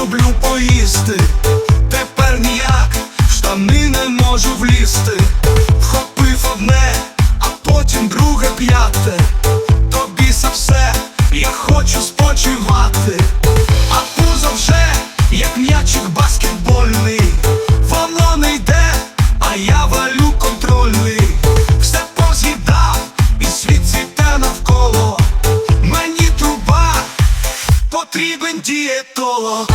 люблю поїсти, тепер ніяк в штани не можу влізти. Вхопив одне, а потім друге п'яте. Тобі за все, я хочу спочивати, а пузо вже, як м'ячик баскетбольний. Воно не йде, а я валю контрольний. Потрібен дієтолог.